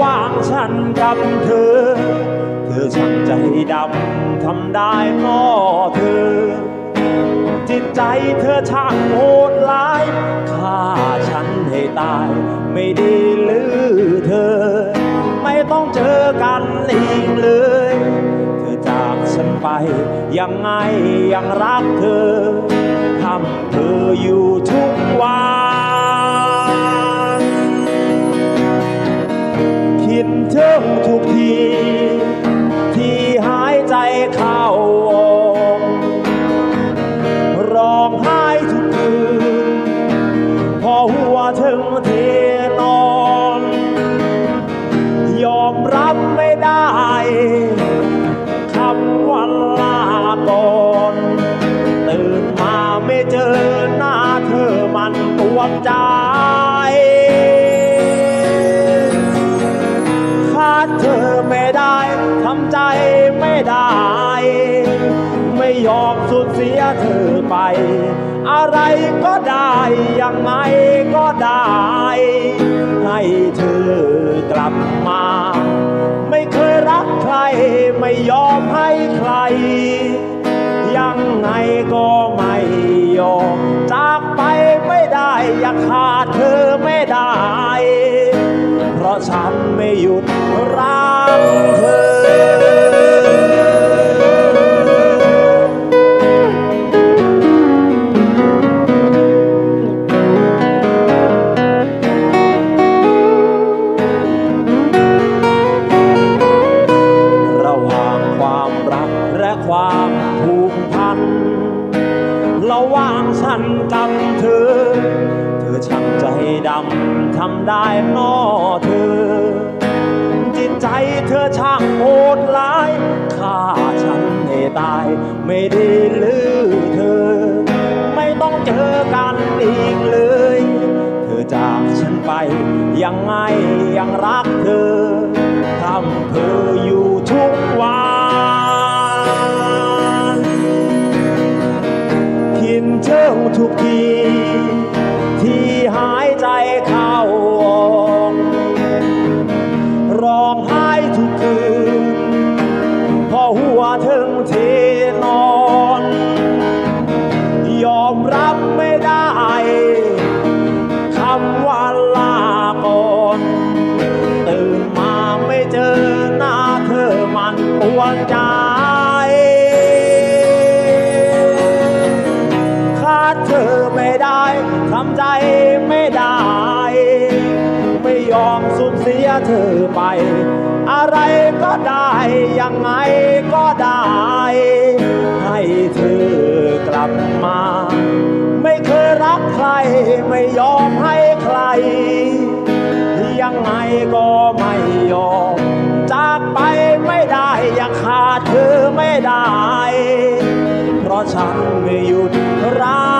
วางฉันกับเธอ เธอช่างใจดำทำได้เพราะเธอ จิตใจเธอช่างโหดร้ายฆ่าฉันให้ตาย ไม่ได้ลือเธอ ไม่ต้องเจอกันอีกเลย เธอจากฉันไปยังไงยังรักเธอ ได้คำวันลาก่อนตื่นมาไม่เจอหน้าเธอมันปวดใจขาดเธอไม่ได้ทำใจไม่ได้ ไม่ยอมสูญเสียเธอไป อะไรก็ได้ยังไง ไม่ยอมให้ใคร ยังไงก็ไม่ยอม จากไปไม่ได้อยากขาดเธอไม่ได้ เพราะฉันไม่หยุดรักเธอ ความผูกพัน ระหว่างฉันกับเธอ เธอช่างใจดำทำได้นอเธอ จิตใจเธอช่างโหดร้ายฆ่าฉันให้ตายไม่ได้ลือเธอ ไม่ต้องเจอกันอีกเลย เธอจากฉันไปยังไงยังรักเธอทำเธอ คิงทุกที ที่หายใจเข้าออกร้องไห้ทุกคืน พอหัวถึงที่นอน ยอมรับไม่ได้คำว่าลาก่อนตื่นมาไม่เจอหน้าเธอมันปวดใจ ไม่ได้ทำใจไม่ได้ ไม่ยอมสูญเสียเธอไป อะไรก็ได้ยังไงก็ได้ ให้เธอกลับมา ไม่เคยรักใคร ไม่ยอมให้ใคร ยังไงก็ไม่ยอม จากไปไม่ได้อยากขาดเธอไม่ได้ เพราะฉันไม่หยุดรัก